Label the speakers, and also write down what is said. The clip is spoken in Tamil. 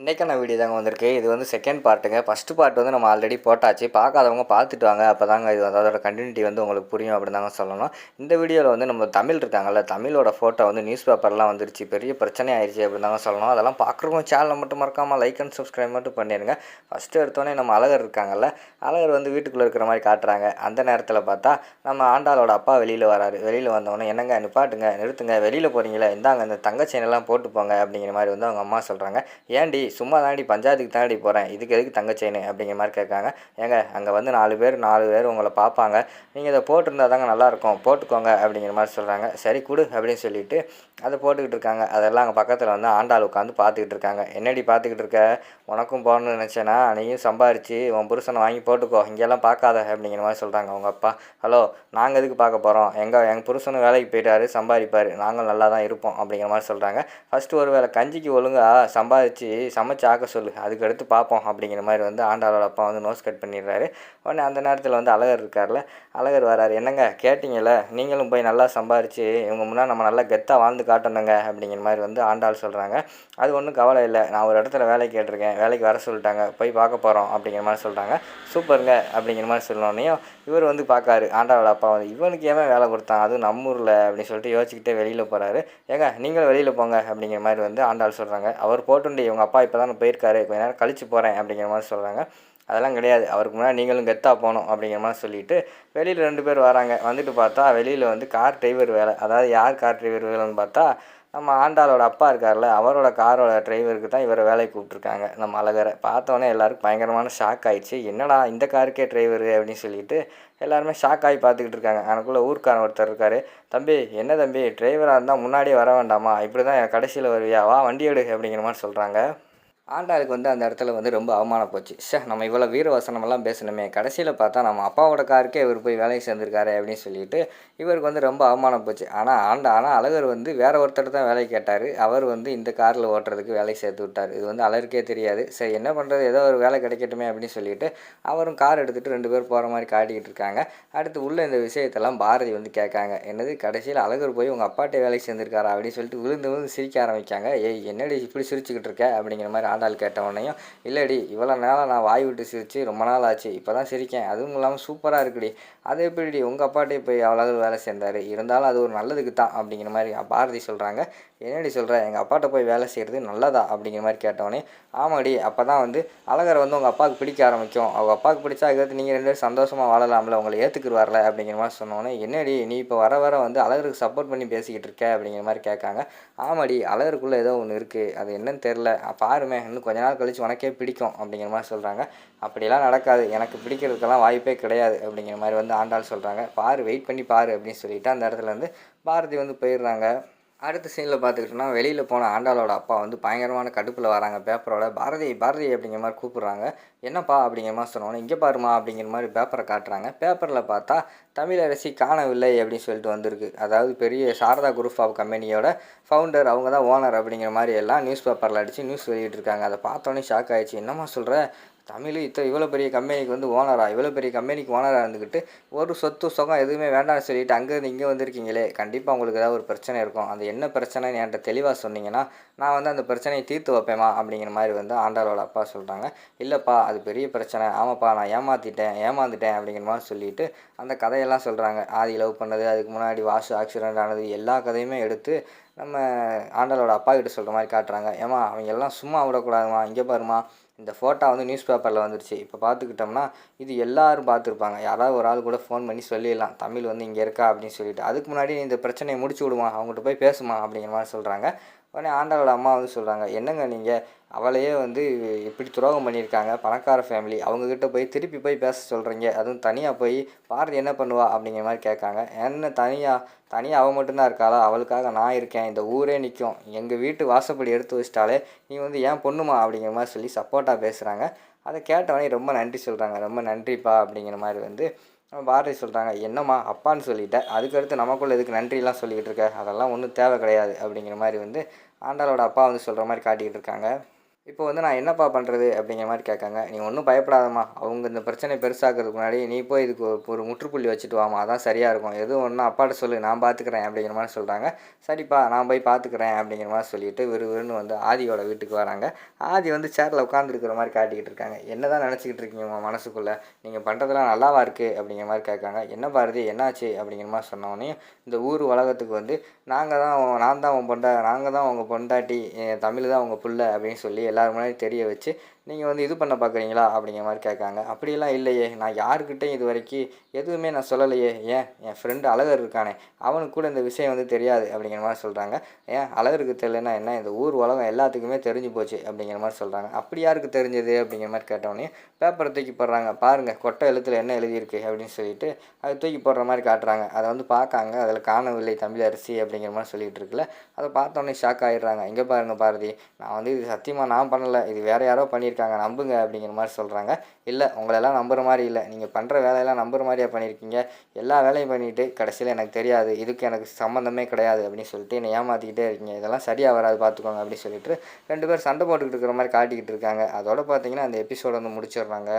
Speaker 1: இன்றைக்கான வீடியோ தாங்க வந்திருக்கு. இது வந்து செகண்ட் பார்ட்டுங்க ஃபஸ்ட்டு பார்ட் வந்து நம்ம ஆல்ரெடி போட்டாச்சு. பார்க்காதவங்க பார்த்துட்டு வாங்க. அப்போ தாங்க இது வந்து அதோட கண்டினியூட்டி வந்து உங்களுக்கு புரியும் அப்படின்னு தாங்க சொல்லணும். இந்த வீடியோவில் வந்து நம்ம தமிழ் இருக்காங்கல்ல தமிழோட ஃபோட்டோ வந்து நியூஸ் பேப்பர்லாம் வந்துருச்சு. பெரிய பிரச்சனை ஆயிடுச்சு அப்படின்னு தாங்க சொல்லணும். அதெல்லாம் பார்க்குறவங்க சேனலை மட்டும் மறக்காமல் லைக் அண்ட் சப்ஸ்கிரைப் மட்டும் பண்ணிடுங்க ஃபஸ்ட்டு எடுத்தோடனே நம்ம அழகர் இருக்காங்கல்ல அழகர் வந்து வீட்டுக்குள்ளே இருக்கிற மாதிரி காட்டுறாங்க. அந்த நேரத்தில் பார்த்தா நம்ம ஆண்டாளோட அப்பா வெளியில் வராரு. வெளியில் வந்தவொடனே என்னங்க நிப்பாட்டுங்க நிறுத்துங்க. வெளியில் போகிறீங்களே இந்தாங்க இந்த தங்க செயினெல்லாம் போட்டு போங்க அப்படிங்கிற மாதிரி வந்து அவங்க அம்மா சொல்கிறாங்க ஏன்டி சும்மா தாண்டி பஞ்சாயத்துக்கு தாண்டி போகிறேன் இதுக்கு எதுக்கு தங்க அப்படிங்கிற மாதிரி கேட்காங்க. ஏங்க அங்கே வந்து நாலு பேர் நாலு பேர் உங்களை பார்ப்பாங்க. நீங்கள் இதை போட்டிருந்தா தாங்க நல்லாயிருக்கும். போட்டுக்கோங்க அப்படிங்கிற மாதிரி சொல்கிறாங்க சரி கொடு அப்படின்னு சொல்லிட்டு அதை போட்டுக்கிட்டு இருக்காங்க. அதெல்லாம் அங்கே பக்கத்தில் வந்து ஆண்டாள் உட்காந்து பார்த்துக்கிட்டு இருக்காங்க. என்னடி பார்த்துக்கிட்டு இருக்க? உனக்கும் போகணும்னு நினச்சேன்னா நீயும் சம்பாரித்து உன் புருஷனை வாங்கி போட்டுக்கோ. இங்கெல்லாம் பார்க்காத அப்படிங்கிற மாதிரி சொல்கிறாங்க அவங்க அப்பா. ஹலோ நாங்கள் எதுக்கு பார்க்க போகிறோம் எங்கள் எங்கள் புருஷனும் வேலைக்கு போயிட்டாரு சம்பாதிப்பார். நாங்கள் நல்லா தான் இருப்போம் அப்படிங்கிற மாதிரி சொல்கிறாங்க ஃபஸ்ட்டு ஒரு வேளை கஞ்சிக்கு ஒழுங்காக சம்பாதிச்சு சமைச்சு ஆக்க சொல்லு அதுக்கடுத்து பார்ப்போம் அப்படிங்கிற மாதிரி வந்து ஆண்டாளோட அப்பா வந்து நோஸ் கட் பண்ணிடுறாரு. உடனே அந்த நேரத்தில் வந்து அழகர் இருக்கார்ல அழகர் வராரு. என்னங்க கேட்டிங்கல்ல? நீங்களும் போய் நல்லா சம்பாரித்து இவங்க முன்னால் நம்ம நல்லா கெத்தாக வாழ்ந்து காட்டணுங்க அப்படிங்கிற மாதிரி வந்து ஆண்டாள் சொல்கிறாங்க அது ஒன்றும் கவலை இல்லை. நான் ஒரு இடத்துல வேலை கேட்டிருக்கேன் வேலைக்கு வர சொல்லிட்டாங்க போய் பார்க்க போகிறோம் அப்படிங்கிற மாதிரி சொல்கிறாங்க சூப்பருங்க அப்படிங்கிற மாதிரி சொன்னோடனையும் இவர் வந்து பார்க்காரு ஆண்டாளோட அப்பா வந்து இவனுக்கு ஏன் வேலை கொடுத்தான்? அதுவும் நம்ம ஊரில் அப்படின்னு சொல்லிட்டு யோசிச்சுக்கிட்டே வெளியில் போகிறாரு ஏங்க நீங்களும் வெளியில் போங்க அப்படிங்கிற மாதிரி வந்து ஆண்டாள் சொல்கிறாங்க அவர் போட்டுண்டு இவங்க அப்பா இப்போ தான் போயிருக்காரு கொஞ்ச நேரம் கழிச்சு போகிறேன் அப்படிங்கிற மாதிரி சொல்கிறாங்க அதெல்லாம் கிடையாது. அவருக்கு முன்னாடி நீங்களும் கெத்தாக போகணும் அப்படிங்கிற மாதிரி சொல்லிட்டு வெளியில் ரெண்டு பேர் வராங்க. வந்துட்டு பார்த்தா வெளியில் வந்து கார் டிரைவர் வேலை. அதாவது யார் கார் டிரைவர் வேலைன்னு பார்த்தா நம்ம ஆண்டாளோட அப்பா இருக்கார்ல அவரோட காரோட டிரைவருக்கு தான் இவரை வேலைக்கு கூப்பிட்ருக்காங்க நம்ம அழகரை. பார்த்தோன்னே எல்லாருக்கும் பயங்கரமான ஷாக் ஆயிடுச்சு. என்னடா இந்த காருக்கே டிரைவரு அப்படின்னு சொல்லிட்டு எல்லாருமே ஷாக் ஆகி பார்த்துக்கிட்டு இருக்காங்க. எனக்குள்ளே ஊர்க்காரன் ஒருத்தர் இருக்கார். தம்பி என்ன தம்பி? டிரைவராக இருந்தால் முன்னாடியே வர வேண்டாமா? இப்படி தான் கடைசியில் வருவியா? வா வண்டி எடு அப்படிங்கிற மாதிரி சொல்கிறாங்க ஆண்டாளுக்கு வந்து அந்த இடத்துல வந்து ரொம்ப அவமானம் போச்சு. சே நம்ம இவ்வளோ வீரவசனமெல்லாம் பேசணுமே. கடைசியில் பார்த்தா நம்ம அப்பாவோட காருக்கே இவர் போய் வேலைக்கு சேர்ந்துருக்காரு அப்படின்னு சொல்லிட்டு இவருக்கு வந்து ரொம்ப அவமானம் போச்சு. ஆனால் ஆண்டா ஆனால் அழகர் வந்து வேற ஒருத்தர் தான் வேலை கேட்டார். அவர் வந்து இந்த காரில் ஓட்டுறதுக்கு வேலைக்கு சேர்த்து விட்டார். இது வந்து அழகருக்கே தெரியாது. சரி என்ன பண்ணுறது ஏதோ ஒரு வேலை கிடைக்கட்டுமே அப்படின்னு சொல்லிட்டு அவரும் கார் எடுத்துகிட்டு ரெண்டு பேர் போகிற மாதிரி காட்டிக்கிட்டு இருக்காங்க. அடுத்து உள்ள இந்த விஷயத்தெல்லாம் பாரதி வந்து கேட்காங்க. என்னது கடைசியில் அழகர் போய் உங்கள் அப்பாட்டே வேலைக்கு சேர்ந்துருக்காரா அப்படின்னு சொல்லிட்டு விழுந்து விழுந்து சிரிக்க ஆரம்பிக்காங்க ஏய் என்னடி இப்படி சிரிச்சுக்கிட்டு இருக்க? அப்படிங்கிற மாதிரி ஆண்டாள் கேட்ட உடனேயும் இவ்வளோ நேரம் நான் வாய் விட்டு சிரித்து ரொம்ப நாள் ஆச்சு இப்போ தான் சிரிக்கேன். அதுவும் இல்லாமல் சூப்பராக இருக்குடி. அது எப்படிடி? உங்கள் அப்பாட்டே போய் அவ்வளோ வேலை சேர்ந்தார் இருந்தாலும் அது ஒரு நல்லதுக்கு தான் அப்படிங்கிற மாதிரி பாரதி சொல்கிறாங்க என்னடி சொல்கிற எங்கள் அப்பாட்ட போய் வேலை செய்கிறது நல்லதா? அப்படிங்கிற மாதிரி கேட்டவொடனே ஆமாடி அப்போ தான் வந்து அழகரை வந்து உங்கள் அப்பாவுக்கு பிடிக்க ஆரம்பிக்கும். அவங்க அப்பாவுக்கு பிடிச்சா அதுக்கடுத்து நீங்கள் ரெண்டு பேரும் சந்தோஷமாக வாழலாம்ல உங்களை ஏற்றுக்குருவார்ல அப்படிங்கிற மாதிரி சொன்னோன்னே என்னடி நீ இப்போ வர வர வந்து அழகருக்கு சப்போர்ட் பண்ணி பேசிக்கிட்டு இருக்க? அப்படிங்கிற மாதிரி கேட்காங்க. ஆமாடி அழகருக்குள்ளே ஏதோ ஒன்று இருக்குது அது என்னன்னு தெரில பாருமே இன்னும் கொஞ்ச நாள் கழிச்சு உனக்கே பிடிக்கும் அப்படிங்கிற மாதிரி சொல்கிறாங்க அப்படியெல்லாம் நடக்காது. எனக்கு பிடிக்கிறதுக்கெல்லாம் வாய்ப்பே கிடையாது அப்படிங்கிற மாதிரி வந்து ஆண்டாள் சொல்கிறாங்க பாரு வெயிட் பண்ணி பாரு அப்படின்னு சொல்லிட்டு அந்த இடத்துல வந்து பாரதி வந்து போயிடுறாங்க. அடுத்த சீனில் பார்த்துக்கிட்டோம்னா வெளியில் போன ஆண்டாளோட அப்பா வந்து பயங்கரமான கடுப்பில் வராங்க. பேப்பரோட பாரதி பாரதி அப்படிங்கிற மாதிரி கூப்பிட்றாங்க. என்னப்பா அப்படிங்கிற மாதிரி சொன்னோன்னே இங்கே பாருமா அப்படிங்கிற மாதிரி பேப்பரை காட்டுறாங்க. பேப்பரில் பார்த்தா தமிழரசி காணவில்லை அப்படின்னு சொல்லிட்டு வந்திருக்கு. அதாவது பெரிய சாரதா குரூப் ஆஃப் கம்பெனியோட ஃபவுண்டர் அவங்க தான் ஓனர் அப்படிங்கிற மாதிரி எல்லாம் நியூஸ் பேப்பரில் அடித்து நியூஸ் வெளியிட்டிருக்காங்க. அதை பார்த்தோன்னே ஷாக் ஆகிடுச்சு என்னம்மா சொல்கிற தமிழ் இத்த இவ்வளோ பெரிய கம்பெனிக்கு வந்து ஓனராக இவ்வளோ பெரிய கம்பெனிக்கு ஓனராக இருந்துக்கிட்டு ஒரு சொத்து சுகம் எதுவுமே வேண்டாம்னு சொல்லிட்டு அங்கேருந்து இங்கே வந்திருக்கீங்களே? கண்டிப்பாக உங்களுக்கு ஏதாவது ஒரு பிரச்சனை இருக்கும். அது என்ன பிரச்சனைன்னு என்கிட்ட தெளிவாக சொன்னீங்கன்னா நான் வந்து அந்த பிரச்சனையை தீர்த்து வைப்பேமா அப்படிங்கிற மாதிரி வந்து ஆண்டாளோட அப்பா சொல்கிறாங்க இல்லைப்பா அது பெரிய பிரச்சனை. ஆமாப்பா நான் ஏமாற்றிட்டேன் ஏமாந்துட்டேன் அப்படிங்கிற மாதிரி சொல்லிட்டு அந்த கதையெல்லாம் சொல்கிறாங்க ஆதி லவ் பண்ணது அதுக்கு முன்னாடி வாஷு ஆக்சிடென்ட் ஆனது எல்லா கதையுமே எடுத்து நம்ம ஆண்டாளோட அப்பா கிட்ட சொல்கிற மாதிரி காட்டுறாங்க. ஏமா அவங்க எல்லாம் சும்மா விடக்கூடாதுமா இங்கே பாருமா இந்த ஃபோட்டோ வந்து நியூஸ் பேப்பரில் வந்துருச்சு. இப்போ பார்த்துக்கிட்டோம்னா இது எல்லோரும் பார்த்துருப்பாங்க யாராவது ஒரு ஆள் கூட ஃபோன் பண்ணி சொல்லிடலாம். தமிழ் வந்து இங்கே இருக்கா அப்படின்னு சொல்லிட்டு. அதுக்கு முன்னாடி நீ இந்த பிரச்சனையை முடிச்சு விடுமா? அவங்ககிட்ட போய் பேசுமா? அப்படிங்கிற மாதிரி சொல்கிறாங்க உடனே ஆண்டாளோட அம்மா வந்து சொல்கிறாங்க என்னங்க நீங்கள் அவளையே வந்து இப்படி துரோகம் பண்ணியிருக்காங்க பணக்கார ஃபேமிலி அவங்கக்கிட்ட போய் திருப்பி போய் பேச சொல்கிறீங்க அதுவும் தனியாக போய் பாரதி என்ன பண்ணுவா? அப்படிங்கிற மாதிரி கேட்காங்க. என்ன தனியாக தனியாக அவள் மட்டும்தான் இருக்காளா? அவளுக்காக நான் இருக்கேன். இந்த ஊரே நிற்கும் எங்கள் வீட்டு வாசப்படி எடுத்து வச்சிட்டாலே நீ வந்து ஏன் பொண்ணுமா? அப்படிங்கிற மாதிரி சொல்லி சப்போர்ட்டாக பேசுகிறாங்க அதை கேட்டவனே ரொம்ப நன்றி சொல்கிறாங்க ரொம்ப நன்றிப்பா அப்படிங்கிற மாதிரி வந்து பாரதி சொல்கிறாங்க என்னம்மா அப்பான்னு சொல்லிட்டேன் அதுக்கடுத்து நமக்குள்ளே எதுக்கு நன்றிலாம் சொல்லிக்கிட்டு இருக்க? அதெல்லாம் ஒன்றும் தேவை கிடையாது. அப்படிங்கிற மாதிரி வந்து ஆண்டாளோட அப்பா வந்து சொல்கிற மாதிரி காட்டிக்கிட்டு இருக்காங்க. இப்போ வந்து நான் என்னப்பா பண்ணுறது அப்படிங்கிற மாதிரி கேட்காங்க. நீ ஒன்றும் பயப்படாதம்மா. அவங்க இந்த பிரச்சனை பெருசாக்கிறதுக்கு முன்னாடி நீ போய் இதுக்கு ஒரு- முற்றுப்புள்ளி வச்சுட்டு வாமா அதான் சரியாக இருக்கும். எதுவும் ஒன்றும் அப்பாட்ட சொல்லு. நான் பார்த்துக்கிறேன் அப்படிங்கிற மாதிரி சொல்கிறாங்க சரிப்பா நான் போய் பார்த்துக்கிறேன் அப்படிங்கிற மாதிரி சொல்லிட்டு விறுவிறுன்னு வந்து ஆதியோட வீட்டுக்கு வராங்க. ஆதி வந்து சேரில் உட்காந்துருக்கிற மாதிரி காட்டிக்கிட்டு இருக்காங்க. என்ன தான் நினச்சிக்கிட்டு இருக்கீங்க உங்கள் மனசுக்குள்ளே? நீங்கள் பண்ணுறதுலாம் நல்லாவா இருக்குது அப்படிங்கிற மாதிரி கேட்காங்க. என்ன பாரதி என்னாச்சு? அப்படிங்கிற மாதிரி சொன்னோடனே இந்த ஊர் உலகத்துக்கு வந்து நாங்கள் தான் நான் தான் உன் பொண்டா நாங்கள் தான் உங்கள் பொண்டாட்டி தமிழ் தான் உங்கள் புள்ள அப்படின்னு சொல்லி எல்லாருமே தெரிய வச்சு நீங்கள் வந்து இது பண்ண பார்க்குறீங்களா அப்படிங்கிற மாதிரி கேட்காங்க. அப்படியெல்லாம் இல்லையே. நான் யாருக்கிட்டையும் இது வரைக்கும் எதுவுமே நான் சொல்லலையே. ஏன்? என் ஃப்ரெண்டு அழகர் இருக்கானே. அவனுக்கு கூட இந்த விஷயம் வந்து தெரியாது அப்படிங்கிற மாதிரி சொல்கிறாங்க ஏன்? அழகருக்கு தெரியலனா என்ன? இந்த ஊர் உலகம் எல்லாத்துக்குமே தெரிஞ்சு போச்சு அப்படிங்கிற மாதிரி சொல்கிறாங்க அப்படி யாருக்கு தெரிஞ்சது? அப்படிங்கிற மாதிரி கேட்டவொடனே பேப்பரை தூக்கி போடுறாங்க. பாருங்கள் கொட்டை எழுத்தில் என்ன எழுதியிருக்கு? அப்படின்னு சொல்லிட்டு அதை தூக்கி போடுற மாதிரி காட்டுறாங்க. அதை வந்து பார்க்காங்க. அதில் காணவில்லை தமிழரசி அப்படிங்கிற மாதிரி சொல்லிட்டு இருக்குல்ல. அதை பார்த்தோன்னே ஷாக் ஆகிடுறாங்க இங்கே பாருங்க பாரதி. நான் வந்து இது சத்தியமாக நான் பண்ணலை. இது வேறு யாரோ பண்ணி பண்ணியிருக்காங்க நம்புங்க அப்படிங்கிற மாதிரி சொல்கிறாங்க இல்லை உங்களெல்லாம் நம்புற மாதிரி இல்லை. நீங்கள் பண்ணுற வேலையெல்லாம் நம்புற மாதிரியா பண்ணியிருக்கீங்க. எல்லா வேலையும் பண்ணிவிட்டு கடைசியில் எனக்கு தெரியாது. இதுக்கு எனக்கு சம்மந்தமே கிடையாது அப்படின்னு சொல்லிட்டு என்னை ஏமாற்றிக்கிட்டே இருக்கீங்க. இதெல்லாம் சரியாக வராது பார்த்துக்கோங்க அப்படின்னு சொல்லிட்டு ரெண்டு பேர் சண்டை போட்டுக்கிட்டு இருக்கிற மாதிரி காட்டிக்கிட்டு இருக்காங்க. அதோட பார்த்தீங்கன்னா அந்த எபிசோட வந்து முடிச்சிடுறாங்க.